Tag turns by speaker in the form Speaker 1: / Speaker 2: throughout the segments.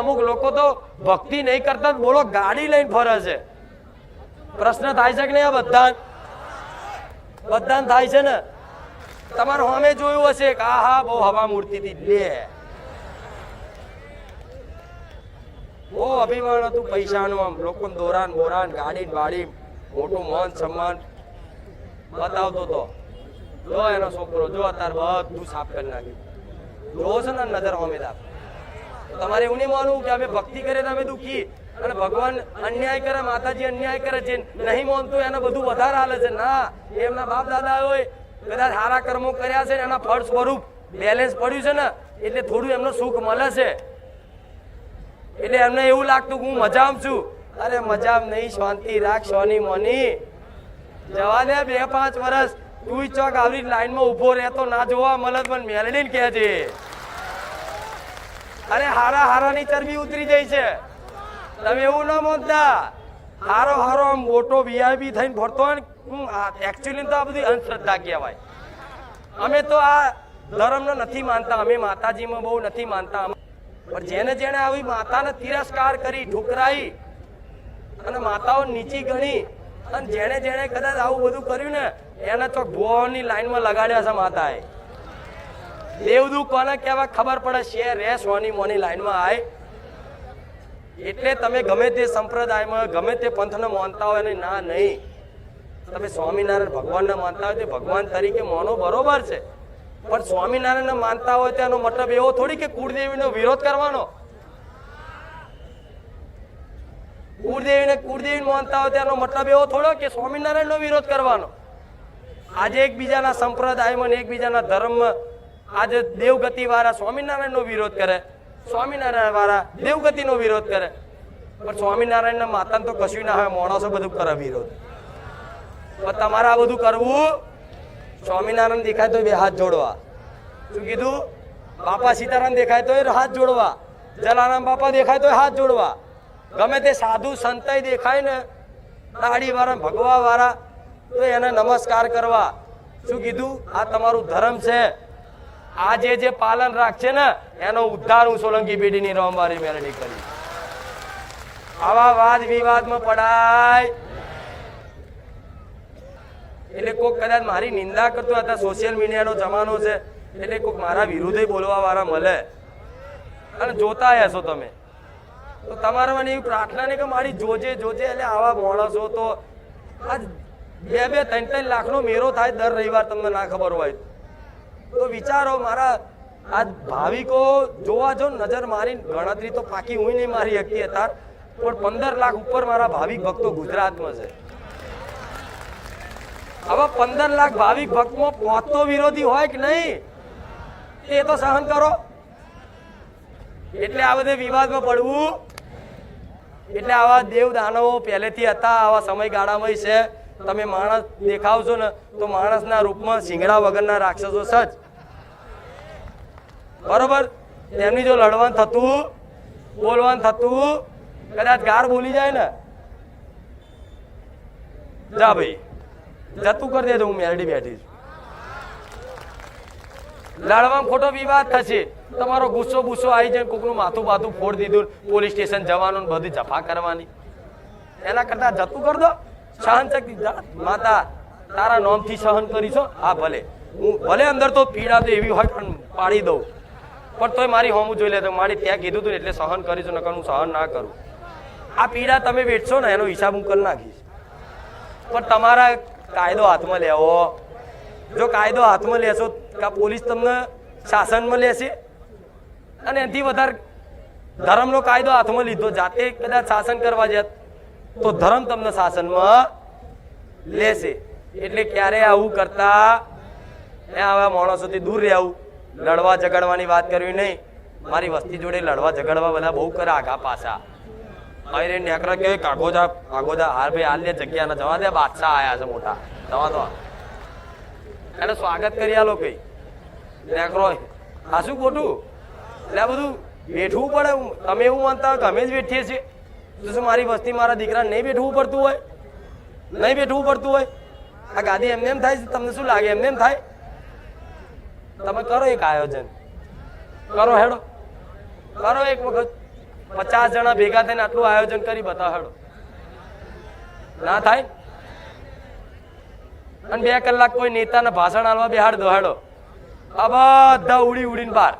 Speaker 1: અમુક લોકો તો ભક્તિ નહીં કરતા બોલો ગાડી લઈને ફરે છે. પ્રશ્ન થાય છે કે નહીં આ બધા બધાને થાય છે ને? તમારે અમે જોયું હશે કે આ હા બહુ હવા મૂર્તિ હતી. લે બહુ અભિમાન હતું પૈસાનું આમ. લોકો દોરાન બોરાન ગાડી બાડી મોટું માન સન્માન. બતાવતો તો. જો એનો છોકરો, જો અત્યારે બધું સાફ કરી નાખ્યું. જો છે ને નજર હોમેદાર તમારે એવું નહીં માનવું કે અમે ભક્તિ કરે અમે દુઃખી. અને ભગવાન અન્યાય કરે, માતાજી અન્યાય કરે છે, નહીં માનતું, એને બધું વધારે હાલે છે. ના એમના બાપ દાદા હોય, કદાચ સારા કર્મો કર્યા છે એના ફળ સ્વરૂપ બેલેન્સ પડ્યું છે ને, એટલે થોડું એમનો સુખ મળે છે. એટલે એમને એવું લાગતું કે હું મજામ છું. અરે મજામ નહીં, શાંતિ રાખ, સોની મોની. જવા દે બે પાંચ વર્ષ તું ચોક આવી લાઈનમાં ઊભો રહેતો, ના જોવા મળે પણ મેલડીને કહે છે. અરે હારા હારાની ચરબી ઉતરી જાય છે. તમે એવું ન માનતા હારો હારો આમ મોટો વીઆઈપી થઈને ફરતો હોય ને એકચ્યુઅલી તો આ બધી અંધશ્રદ્ધા કહેવાય. અમે તો આ ધર્મને નથી માનતા, અમે માતાજીમાં બહુ નથી માનતા. પણ જેને જેને આવી માતાને તિરસ્કાર કરી, ઠુકરાઈ, અને માતાઓ નીચી ગણી, અને જેણે જેણે કદાચ આવું બધું કર્યું ને, એને તો ભુવાની લાઈનમાં લગાડ્યા છે માતાએ. દેવદૂત કોને કહેવા ખબર પડે? શેર રે, સોની મોની લાઈનમાં આય. એટલે તમે ગમે તે સંપ્રદાયમાં, ગમે તે પંથને માનતા હોય ને, ના, નહીં. તમે સ્વામિનારાયણ ભગવાનને માનતા હોય તે ભગવાન તરીકે મોનો, બરોબર છે. પણ સ્વામિનારાયણને માનતા હોય તો એનો મતલબ એવો થોડી કે કુળદેવીનો વિરોધ કરવાનો. કુળદેવીને કુળદેવી માનતા હોય તેનો મતલબ એવો થોડો કે સ્વામિનારાયણનો વિરોધ કરવાનો. આજે એકબીજાના સંપ્રદાયમાં ને એકબીજાના ધર્મમાં આજે દેવગતિ વાળા સ્વામિનારાયણનો વિરોધ કરે. સ્વામિનારાયણ વાળા દેવગતિનો વિરોધ કરે. પણ સ્વામિનારાયણના માતાને તો કશું ના હોય, માણસો બધું કરે વિરોધ. પણ તમારે આ બધું કરવું, સ્વામિનારાયણ દેખાય તો બે હાથ જોડવા. શું કીધું? બાપા સીતારામ દેખાય તો એ હાથ જોડવા. જલારામ બાપા દેખાય તો હાથ જોડવા. ગમે તે સાધુ સંતય દેખાય ને દાઢી વાળા ભગવા વાળા તો એને નમસ્કાર કરવા. શું કીધું? આ તમારું ધર્મ છે. આ જે પાલન રાખશે ને, એનો ઉદ્ધાર હું સોલંકી પેઢીની રોમવારી મેલડી કરી આવા વાદ વિવાદમાં પડાય. એટલે કોક કદાચ મારી નિંદા કરતો હતા સોશિયલ મીડિયાનો જમાનો છે, એટલે કોક મારા વિરુદ્ધે બોલવા વાળા મળે. અને જોતા હશો તમે. તો તમારે મને એવી પ્રાર્થના નહીં કે મારી જોજે જોજે, એટલે આવા માણસો તો આજ બે બે, ત્રણ ત્રણ લાખનો મેરો થાય દર રવિવાર, તમને ના ખબર હોય તો વિચારો, મારા આ ભાવિકો જોવા જો નજર મારી ગણતરી તો પાકી હું નહીં મારી શકતી અત્યાર, પણ પંદર લાખ ઉપર મારા ભાવિક ભક્તો ગુજરાતમાં છે. હવે પંદર લાખ ભાવિક ભક્તમાં પહોંચતો વિરોધી હોય કે નહીં, એ તો સહન કરો. એટલે આ બધે વિવાદમાં પડવું. એટલે આવા દેવ દાનવો પહેલેથી હતા, આવા સમયગાળામાં છે. તમે માણસ દેખાવશો ને તો માણસના રૂપમાં સિંગડા વગરના રાક્ષસો સજ. બરોબર? તેમની જો લડવાનું થતું, બોલવાનું થતું, કદાચ ગાર બોલી જાય ને. જા ભાઈ. જતું કરી દેજો હું મેરડી બેઠી છું. લડવામાં ખોટો વિવાદ થશે. તમારો ગુસ્સો ગુસ્સો આવી જાય કોકનું માથું બાથું ફોડ દીધું પોલીસ સ્ટેશન જવાનું બધી જફા કરવાની. એના કરતા જતું કરી દો. સહન શક્તિ માતા, તારા નોમથી સહન કરીશો, હા. ભલે. હું, ભલે અંદર તો પીડા તો એવી હોય, પણ પાડી દઉં. પણ તોય મારી હોમું જોઈ લે તો મારે ત્યાં કીધું હતું એટલે સહન કરીશું, નકર હું સહન ના કરું. આ પીડા તમે વેઠશો ને, એનો હિસાબ હું કરી નાખીશ. પણ તમારા કાયદો હાથમાં લેવો. જો કાયદો હાથમાં લેશો કાં પોલીસ તમને શાસનમાં લેશે. અને એનાથી વધારે ધર્મનો કાયદો હાથમાં લીધો, જાતે કદાચ શાસન કરવા જાત તો ધર્મ તમને શાસનમાં લેશે. એટલે ક્યારે આવું કરતા? આવા માણસોથી દૂર રહેવું. લડવા ઝઘડવાની વાત કરવી નહીં. મારી વસ્તી જોડે લડવા ઝઘડવા બધા બહુ કરે આગા પાછા. અરે નેકરા કે કાગોજા કાગોજા હાર ભાઈ, હાલ દે જગ્યા જવા દે, બાદશાહ આયા છે મોટા. જવા દો. એને સ્વાગત કરી આલો કઈ. નેકરો, આ શું ખોટું? એટલે આ બધું બેઠવું પડે. તમે એવું માનતા કે અમે જ બેઠીએ છીએ? તો શું મારી વસ્તી મારા દીકરા નહીં બેઠવું પડતું હોય નહીં બેઠવું પડતું હોય આ ગાદી એમને એમ થાય તમને શું લાગે એમને એમ થાય તમે કરો એક આયોજન કરો હેડો કરો એક વખત પચાસ જણા ભેગા થઈને આટલું આયોજન કરી બતાવો ના થાય અને બે કલાક કોઈ નેતાને ભાષણ આલવા બેહાડ દો હેડો આ બધા ઉડી ઉડીને બહાર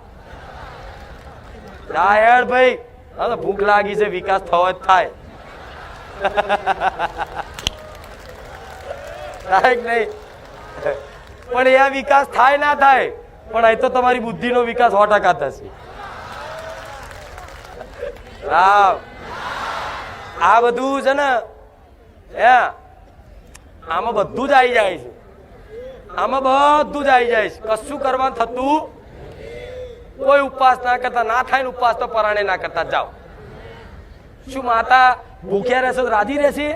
Speaker 1: ના હેડ ભાઈ હા તો ભૂખ લાગી છે, વિકાસ થવો જ થાય. નહીં? પણ એ વિકાસ થાય ના થાય, પણ અહીં તો તમારી બુદ્ધિનો વિકાસ સો ટકા થશે. આ બધું છે ને, હે, આમાં બધું જ આવી જાય છે. આમાં બધું જ આવી જાય છે. કશું કરવાનું થતું કોઈ ઉપવાસ ના કરતા, ના થાય ને ઉપવાસ તો પરાણે ના કરતા. જાઓ. શું માતા ભૂખ્યા રહેશે રાજી રહેશે?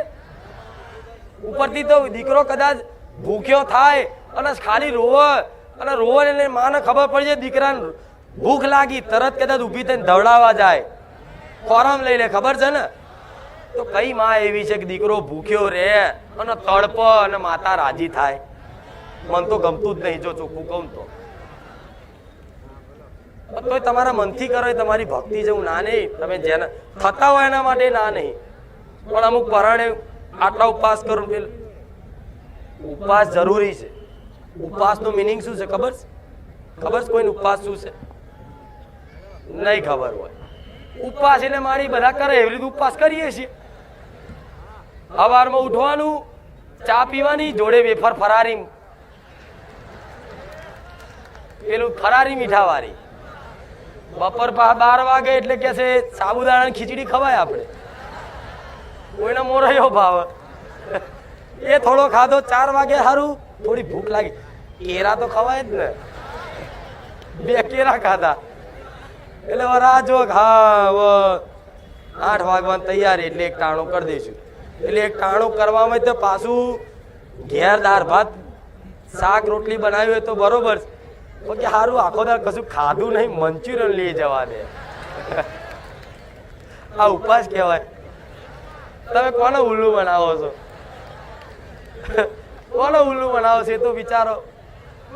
Speaker 1: ઉપરથી તો દીકરો કદાચ ભૂખ્યો થાય અને ખાલી રોવે, અને રોવે એને માને ખબર પડી જાય દીકરાને ભૂખ લાગી, તરત કદાચ ઊભી થઈને ધવડાવવા જાય. ફોરમ લઈ લે, ખબર છે ને? તો કઈ માં એવી છે કે દીકરો ભૂખ્યો રહે અને તડપ અને માતા રાજી થાય? મન તો ગમતું જ નહીં, જો ચોખ્ખું કહું તો. તોય તમારા મનથી કરો એ તમારી ભક્તિ જેવું ના નહીં. તમે જેના થતા હોય એના માટે ના નહીં. પણ અમુક પરાણે આટલા ઉપવાસ કરું પેલું ઉપવાસ જરૂરી છે. ઉપવાસનું મિનિંગ શું છે ખબર છે? ખબર છે કોઈને ઉપવાસ શું છે? નહીં ખબર હોય. ઉપવાસ એટલે મારી બધા કરે, એવી રીતે ઉપવાસ કરીએ છીએ. સવારમાં ઉઠવાનું, ચા પીવાની, જોડે વેફર ફરારી. પેલું ફરારી મીઠા વાળી બપોર બાર વાગે એટલે કે છે સાબુદાણાની ખીચડી ખવાય આપણે. કોઈને મોરયો ભાવ. એ થોડો ખાધો, ચાર વાગે સારું થોડી ભૂખ લાગી. કેરા તો ખવાય જ ને. બે કેરા ખાધા. એટલે વરા જો હા આઠ વાગવાની તૈયારી, એટલે એક ટાણું કરી દઈશું. એટલે એક ટાણું કરવામાં તો પાછું ઘેર દાળ ભાત, શાક રોટલી બનાવી હોય તો બરોબર છે. કે સારું આખો દાળ કશું ખાધું નહીં, મંચુરિયન લઈ જવા દે આ ઉપવાસ કહેવાય. તમે કોને ઉલ્લુ બનાવો છો? કોને ઉલ્લુ બનાવો છો એ તો વિચારો.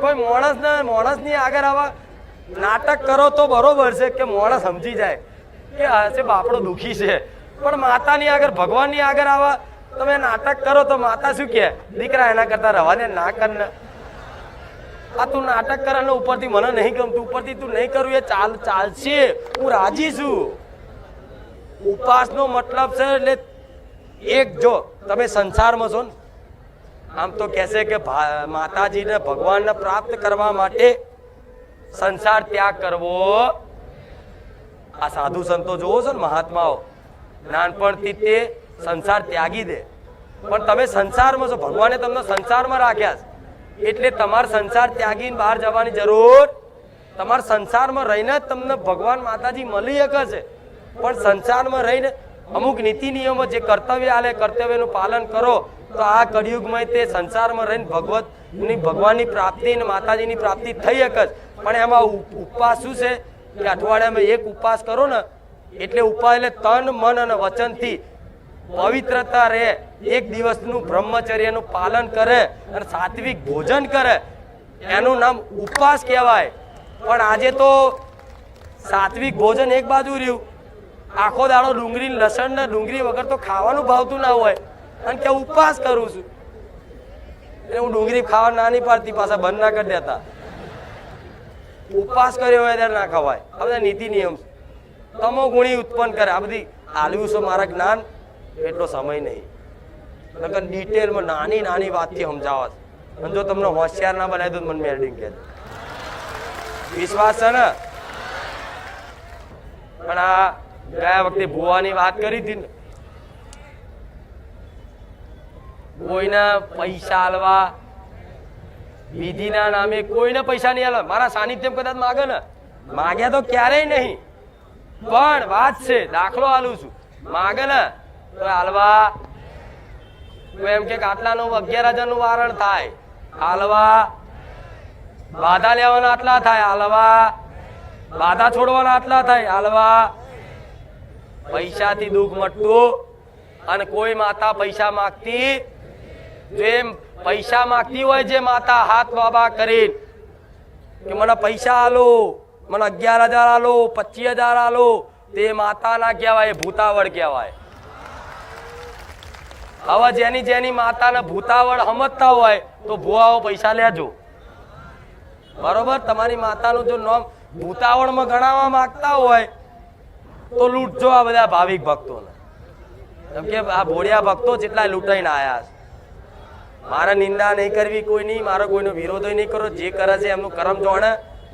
Speaker 1: કોઈ માણસને ને માણસ આગળ આવા નાટક કરો તો બરોબર છે કે માણસ સમજી જાય કે આ છે બાપડો દુખી છે. પણ માતાની આગળ, ભગવાનની આગળ આવા તમે નાટક કરો તો માતા શું કહે? દીકરા એના કરતા રવાને ના કર ને આ તું નાટક કરે ને ઉપરથી મને નહીં ગમતું. ઉપરથી તું નહીં કરું એ ચાલ, ચાલશે. હું રાજી છું. ઉપાસનો મતલબ છે એટલે એક જો, તમે સંસારમાં છો ને, આમ તો કહેશે કે માતાજીને ભગવાનને પ્રાપ્ત કરવા માટે સંસાર ત્યાગ કરવો. આ સાધુ સંતો જોવો છો ને મહાત્માઓ, નાનપણથી તે સંસાર ત્યાગી દે. પણ તમે સંસારમાં છો, ભગવાને તમને સંસારમાં રાખ્યા છે. એટલે તમારે સંસાર ત્યાગીને બહાર જવાની જરૂર તમારા સંસારમાં રહીને જ તમને ભગવાન માતાજી મળી શકે છે. પણ સંસારમાં રહીને અમુક નીતિ નિયમો જે કર્તવ્ય આલે, કર્તવ્યનું પાલન કરો, તો આ કળિયુગમાં તે સંસારમાં રહીને ભગવતની, ભગવાનની પ્રાપ્તિ અને માતાજીની પ્રાપ્તિ થઈ શકે જ. પણ એમાં ઉપવાસ શું છે? કે અઠવાડિયામાં એક ઉપવાસ કરો ને, એટલે ઉપવાસ એટલે તન, મન અને વચનથી પવિત્રતા રહે. એક દિવસનું બ્રહ્મચર્યનું પાલન કરે અને સાત્વિક ભોજન કરે. એનું નામ ઉપવાસ કહેવાય. પણ આજે તો સાત્વિક ભોજન એક બાજુ રહ્યું. આખો દાડો ડુંગળી, લસણ ને ડુંગળી વગર તો ખાવાનું ભાવતું ના હોય. અને કે ઉપવાસ કરું છું. એટલે હું ડુંગળી ખાવા ના નહીં પાડતી પાછા બંધ ના કરી દેતા. ઉપવાસ કર્યો હોય ત્યારે ના ખવાય. આ બધા નીતિ નિયમ તમો ગુણી ઉત્પન્ન કરે. આ બધી આલવ્યું છે મારા જ્ઞાન એટલો સમય નહીં. નકર ડિટેલમાં નાની નાની વાતથી સમજાવવા છે અને જો તમને હોશિયાર ના બનાવી દો મને મેરડિંગ કે. વિશ્વાસ છે ને? પણ આ ગયા વખતે ભુવાની વાત કરી હતી ને. કોઈને પૈસા આલવા, વિધિના નામે કોઈને પૈસા નહીં આલવા. મારા સાનિધ્યમ કદાચ માગે ને. માગ્યા તો ક્યારેય નહીં. પણ વાત છે, દાખલો આલું છું. માગે ને. તો હાલવા એમ કે આટલાનું અગિયાર હજારનું વારણ થાય. હાલવા, બાધા લેવાના આટલા થાય. હાલવા, બાધા છોડવાના આટલા થાય. હાલવા, પૈસાથી દુઃખ મટતું અને કોઈ માતા પૈસા માગતી જેમ પૈસા માગતી હોય જે માતા હાથ બાબા કરી કે મને પૈસા આલો, મને અગિયાર હજાર આલો પચીસ હજાર આલો, તે માતા ના કહેવાય, ભૂતાવળ કહેવાય. હવે જેની જેની માતાને ભૂતાવળ સમજતા હોય તો ભુવાઓ પૈસા લેજો. બરોબર? તમારી માતાનું જો નામ ભૂતાવળમાં ગણાવવા માંગતા હોય તો લૂંટજો આ બધા ભાવિક ભક્તોને. કેમ કે આ ભોળિયા ભક્તો જેટલા લૂંટાઈને આવ્યા છે. મારે નિંદા નહીં કરવી કોઈ નહીં, મારો કોઈનો વિરોધ નહીં કરો, જે કરે છે એમનું કરમ જોણે,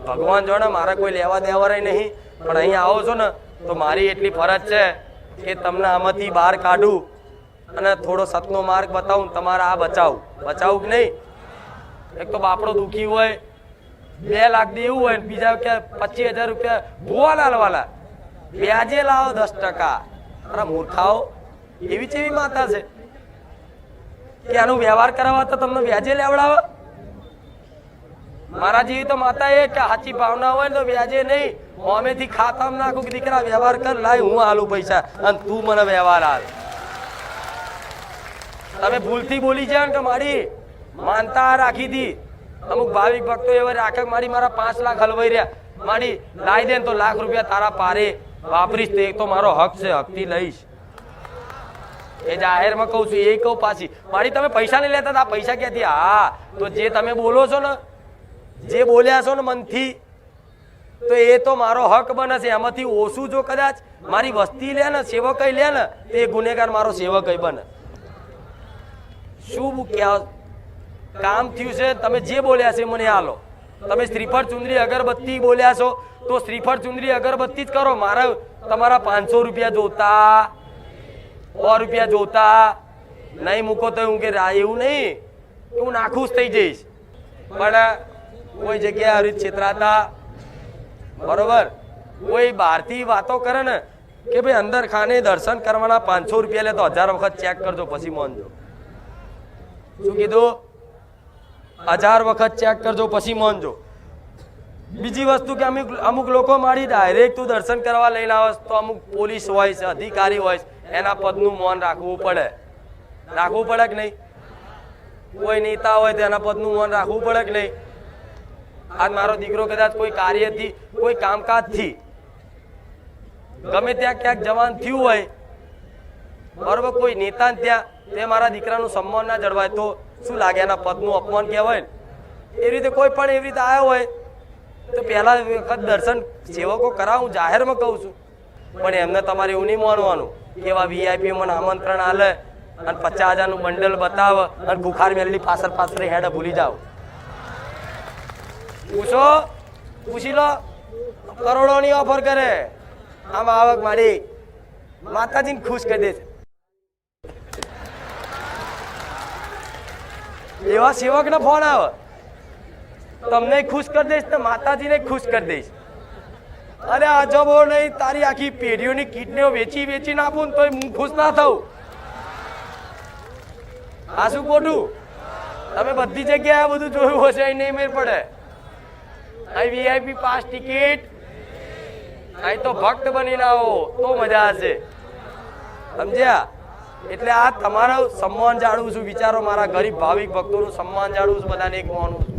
Speaker 1: ભગવાન જોણે, મારે કોઈ લેવા દેવા નહીં. પણ અહીં આવો છો ને, તો મારી એટલી ફરજ છે કે તમને આમાંથી બહાર કાઢું. અને થોડો સતનો માર્ગ બતાવું તમારે આ બચાવું. બચાવું કે નહીં? એક તો બાપડો દુખી હોય, બે લાખ દેવું હોય બીજા કે પચીસ હજાર રૂપિયા ભૂવા લાલવાલા. વ્યાજે લાવો દસ ટકા. અરે મૂર્ખાઓ, એવી ચેવી માતા છે? કે આનો વ્યવહાર કરાવવા તો તમને વ્યાજે લેવડાવે? મારા જેવી તો માતા એ કે સાચી ભાવના હોય તો વ્યાજે નહીં. મોમેથી ખાતામાં નાખું કે દીકરા, વ્યવહાર કર, લાય હું હાલું પૈસા. અને તું મને વ્યવહાર હાલ તમે ભૂલથી બોલી જાય કે મારી માનતા રાખી હતી અમુક ભાવિક ભક્તો એવા રાખે મારી મારા પાંચ લાખ હલવાઈ રહ્યા. મારી લાવી દે તો લાખ રૂપિયા તારા પારે વાપરીશ તે તો મારો હક છે હકથી લઈશ. એ જાહેરમાં કહું છું એ કહું પાછી. મારી તમે પૈસા નહીં લેતા હતા, પૈસા ક્યાંથી? હા તો જે તમે બોલો છો ને જે બોલ્યા છો ને મનથી તો એ તો મારો હક બને છે. એમાંથી ઓછું જો કદાચ મારી વસ્તી લે ને સેવકઈ લે ને તો એ ગુનેગાર મારો સેવકઈ બને. શું કામ થયું છે? તમે જે બોલ્યા છે મને હાલો તમે શ્રીફળ ચુંદરી અગરબત્તી બોલ્યા છો, તો શ્રીફળ ચુંદરી અગરબત્તી જ કરો. મારા તમારા પાંચસો રૂપિયા જોતા, સો રૂપિયા જોતા. નહીં મૂકો તો હું કે એવું નહીં. હું નાખુશ થઈ જઈશ. પણ કોઈ જગ્યાએ રીતે છેતરાતા. બરોબર? કોઈ બહારથી વાતો કરે ને કે ભાઈ, અંદર ખાને દર્શન કરવાના પાંચસો રૂપિયા લે તો હજાર વખત ચેક કરજો, પછી મોનજો શું કીધું? હજાર વખત ચેક કરજો, પછી મોનજો. બીજી વસ્તુ કે અમુક અમુક લોકો મારી ડાયરેક્ટ તું દર્શન કરવા લઈને આવે તો અમુક પોલીસ હોય છે, અધિકારી હોય છે, એના પદનું મૌન રાખવું પડે. રાખવું પડે કે નહીં? કોઈ નેતા હોય તો એના પદનું મૌન રાખવું પડે કે નહીં? આજ મારો દીકરો કદાચ કોઈ કાર્યથી, કોઈ કામકાજથી, ગમે ત્યાં ક્યાંક જવાન થયું હોય બરોબર, કોઈ નેતા ત્યાં તે મારા દીકરાનું સન્માન ના જળવાય તો શું લાગે? એના પદનું અપમાન કહેવાય એવી રીતે કોઈ પણ એવી રીતે આવ્યો હોય, તો પહેલા વખત દર્શન સેવકો કરાવું જાહેરમાં કહું છું. પણ એમને તમારે એવું નહીં માનવાનું કેવા વીઆઈપી મને આમંત્રણ આલે અને પચાસ હજારનું બંડલ બતાવે અને બુખાર મેલની પાછળ પાછળ હેડ ભૂલી જાઓ. પૂછો? પૂછી લો. કરોડોની ઓફર કરે. આમ આવક મારી માતાજીને ખુશ કરી દે છે એવા સેવકનો ફોન આવે. તમને ખુશ કરી દઈશ ને માતાજીને ખુશ કરી દઈશ. અરે અજબો નહીં, તારી આખી પેઢીઓની કિડનીઓ વેચી વેચી આપું ને તોય હું ખુશ ના થઉં. આ શું ખોટું? તમે બધી જગ્યાએ બધું જોયું હશે, અહીં નહીં મેર પડે. અહીં વીઆઈપી પાસ ટિકિટ અહીં તો ભક્ત બનીને આવો, તો મજા હશે સમજ્યા? એટલે આ તમારું સન્માન જાળવું છું, વિચારો મારા ગરીબ ભાવિક ભક્તોનું સન્માન જાળવું છું, બધાને એક મોનું.